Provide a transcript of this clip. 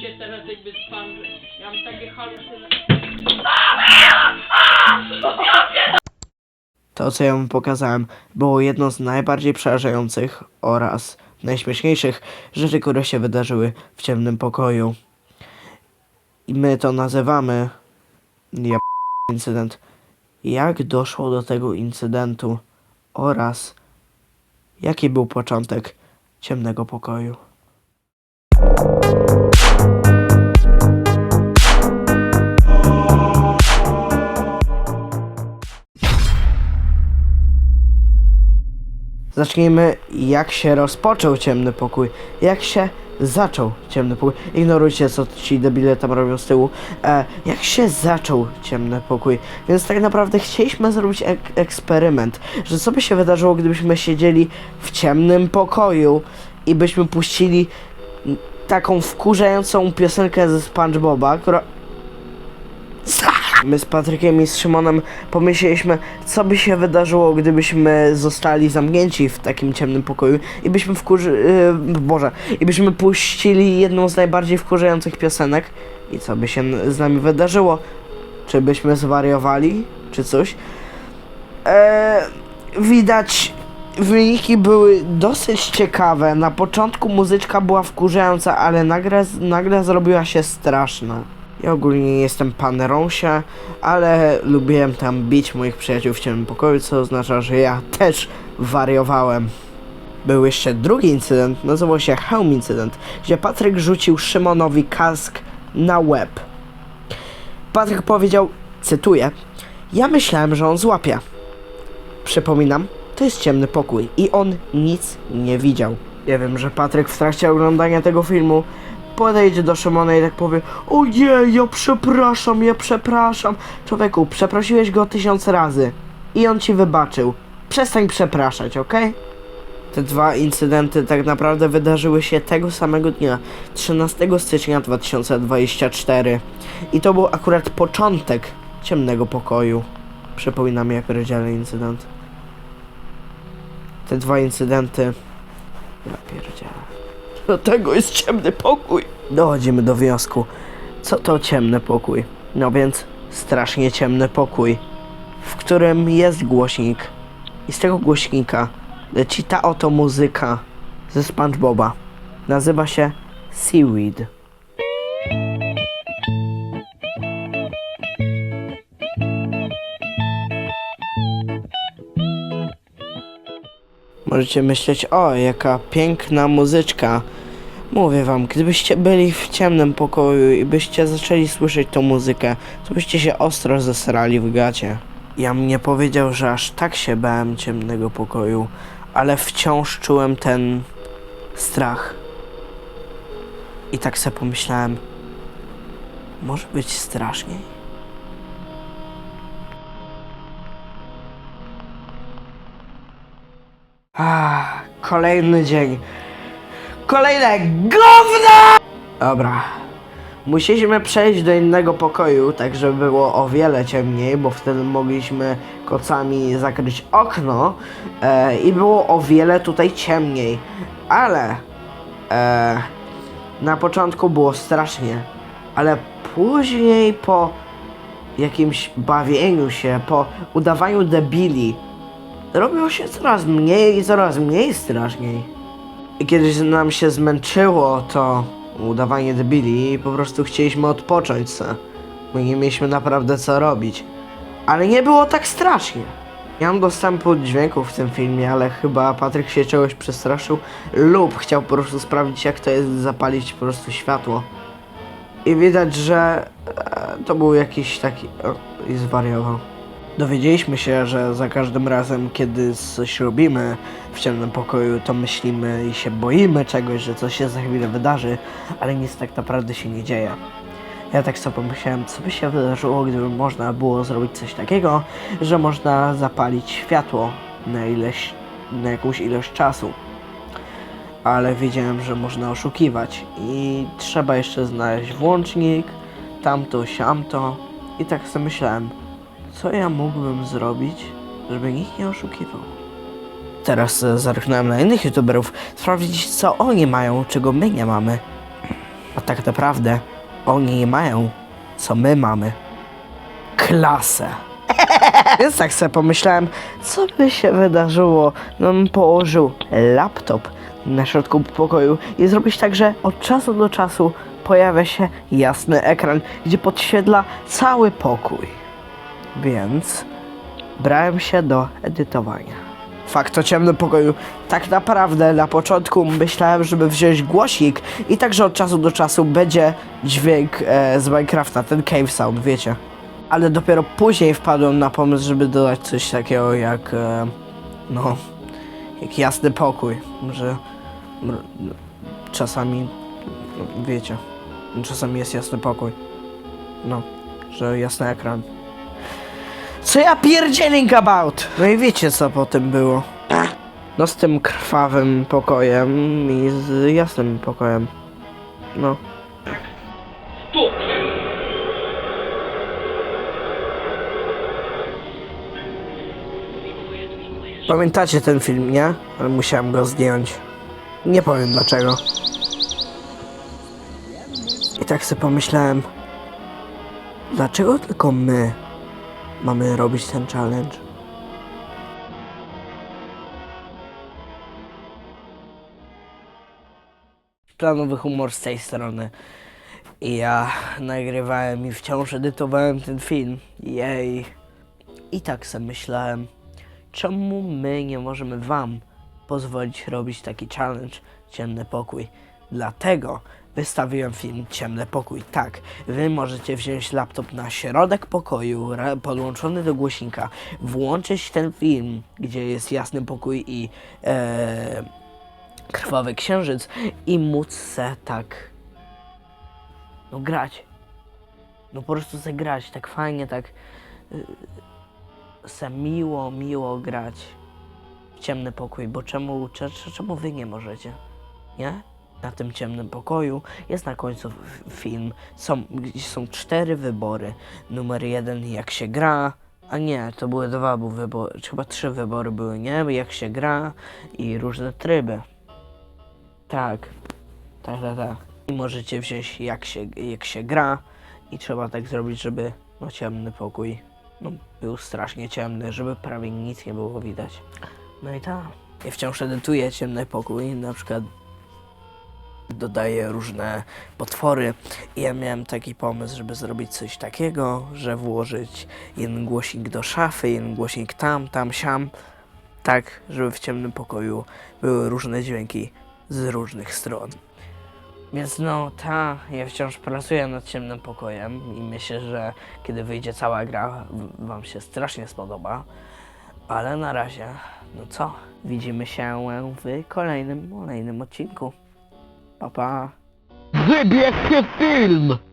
się teraz jakby. Ja mam takie halucynacje. To, co ja wam pokazałem, było jedno z najbardziej przerażających oraz najśmieszniejszych rzeczy, które się wydarzyły w ciemnym pokoju. I my to nazywamy ja incydent. Jak doszło do tego incydentu oraz jaki był początek ciemnego pokoju. Zacznijmy, jak się rozpoczął ciemny pokój. Jak się zaczął ciemny pokój. Ignorujcie, co ci debile tam robią z tyłu. E, jak się zaczął ciemny pokój. Więc tak naprawdę chcieliśmy zrobić ek eksperyment. Że co by się wydarzyło, gdybyśmy siedzieli w ciemnym pokoju i byśmy puścili taką wkurzającą piosenkę ze SpongeBoba, która... My z Patrykiem i z Szymonem pomyśleliśmy, co by się wydarzyło, gdybyśmy zostali zamknięci w takim ciemnym pokoju i byśmy wkurzy... Yy, Boże, i byśmy puścili jedną z najbardziej wkurzających piosenek i co by się z nami wydarzyło? Czy byśmy zwariowali, czy coś? Eee, widać, wyniki były dosyć ciekawe. Na początku muzyczka była wkurzająca, ale nagle, nagle zrobiła się straszna. Ja ogólnie nie jestem panerą się, ale lubiłem tam bić moich przyjaciół w ciemnym pokoju, co oznacza, że ja też wariowałem. Był jeszcze drugi incydent, nazywał się Helm Incydent, gdzie Patryk rzucił Szymonowi kask na łeb. Patryk powiedział, cytuję, ja myślałem, że on złapie. Przypominam, to jest ciemny pokój i on nic nie widział. Ja wiem, że Patryk w trakcie oglądania tego filmu podejdzie do Szymona i tak powie Ojej, ja przepraszam, ja przepraszam. Człowieku, przeprosiłeś go tysiąc razy i on ci wybaczył. Przestań przepraszać, okej? Te dwa incydenty tak naprawdę wydarzyły się tego samego dnia, 13 stycznia 2024. I to był akurat początek ciemnego pokoju. Przypominam jak rozdzielny incydent. Te dwa incydenty. Ja pierdzielę. Dlatego jest ciemny pokój. Dochodzimy do wniosku. Co to ciemny pokój? No więc strasznie ciemny pokój, w którym jest głośnik. I z tego głośnika leci ta oto muzyka ze SpongeBoba. Nazywa się Seaweed. Możecie myśleć, o, jaka piękna muzyczka. Mówię wam, gdybyście byli w ciemnym pokoju i byście zaczęli słyszeć tą muzykę, to byście się ostro zesrali w gacie. Ja bym nie powiedział, że aż tak się bałem ciemnego pokoju, ale wciąż czułem ten strach. I tak sobie pomyślałem, może być straszniej. Ah, kolejny dzień. Kolejne gówno! Dobra. Musieliśmy przejść do innego pokoju, tak żeby było o wiele ciemniej, bo wtedy mogliśmy kocami zakryć okno e, i było o wiele tutaj ciemniej. Ale e, na początku było strasznie, ale później po jakimś bawieniu się, po udawaniu debili, robiło się coraz mniej i coraz mniej straszniej. I kiedy nam się zmęczyło to udawanie debili i po prostu chcieliśmy odpocząć se. Bo nie mieliśmy naprawdę co robić. Ale nie było tak strasznie. Nie mam dostępu do dźwięków w tym filmie, ale chyba Patryk się czegoś przestraszył lub chciał po prostu sprawdzić jak to jest zapalić po prostu światło. I widać, że e, to był jakiś taki... O, i zwariował. Dowiedzieliśmy się, że za każdym razem, kiedy coś robimy w ciemnym pokoju, to myślimy i się boimy czegoś, że coś się za chwilę wydarzy, ale nic tak naprawdę się nie dzieje. Ja tak sobie pomyślałem, co by się wydarzyło, gdyby można było zrobić coś takiego, że można zapalić światło na ileś, na jakąś ilość czasu. Ale wiedziałem, że można oszukiwać i trzeba jeszcze znaleźć włącznik, tamto, siamto i tak sobie myślałem, co ja mógłbym zrobić, żeby nikt nie oszukiwał. Teraz e, zerknąłem na innych youtuberów, sprawdzić co oni mają, czego my nie mamy. A tak naprawdę oni nie mają, co my mamy. Klasę. Więc tak sobie pomyślałem, co by się wydarzyło, no bym położył laptop na środku pokoju i zrobić tak, że od czasu do czasu pojawia się jasny ekran, gdzie podświetla cały pokój. Więc brałem się do edytowania. Fakt o ciemnym pokoju. Tak naprawdę na początku myślałem, żeby wziąć głosik i także od czasu do czasu będzie dźwięk e, z Minecrafta, ten cave sound, wiecie. Ale dopiero później wpadłem na pomysł, żeby dodać coś takiego jak, e, no, jak jasny pokój, że czasami, wiecie, czasami jest jasny pokój. No, że jasny ekran. Co ja pierdzieling about? No i wiecie co po tym było. No z tym krwawym pokojem i z jasnym pokojem. No. Pamiętacie ten film, nie? Ale musiałem go zdjąć. Nie powiem dlaczego. I tak sobie pomyślałem, dlaczego tylko my mamy robić ten challenge? Planowy humor z tej strony. I ja nagrywałem i wciąż edytowałem ten film. Jej. I tak sobie myślałem, czemu my nie możemy wam pozwolić robić taki challenge Ciemny Pokój. Dlatego wystawiłem film Ciemny Pokój. Tak, wy możecie wziąć laptop na środek pokoju, podłączony do głośnika, włączyć ten film, gdzie jest jasny pokój i e, krwawy księżyc i móc se tak no grać. No po prostu se grać, tak fajnie, tak se miło, miło grać w ciemny pokój, bo czemu, cze- cze- czemu wy nie możecie? Nie? Na tym ciemnym pokoju jest na końcu film. Są, są cztery wybory. Numer jeden, jak się gra. A nie, to były dwa były wybory, chyba trzy wybory były, nie? Jak się gra i różne tryby. Tak. Tak, tak, tak. I możecie wziąć jak się, jak się gra i trzeba tak zrobić, żeby no ciemny pokój no, był strasznie ciemny, żeby prawie nic nie było widać. No i tak. Ja wciąż edytuję ciemny pokój, na przykład dodaję różne potwory. I ja miałem taki pomysł, żeby zrobić coś takiego, że włożyć jeden głosik do szafy, jeden głosik tam, tam, siam. Tak, żeby w ciemnym pokoju były różne dźwięki z różnych stron. Więc no, ta, ja wciąż pracuję nad ciemnym pokojem i myślę, że kiedy wyjdzie cała gra, wam się strasznie spodoba. Ale na razie, no co, widzimy się w kolejnym, kolejnym odcinku. Papa. Vè diè se film!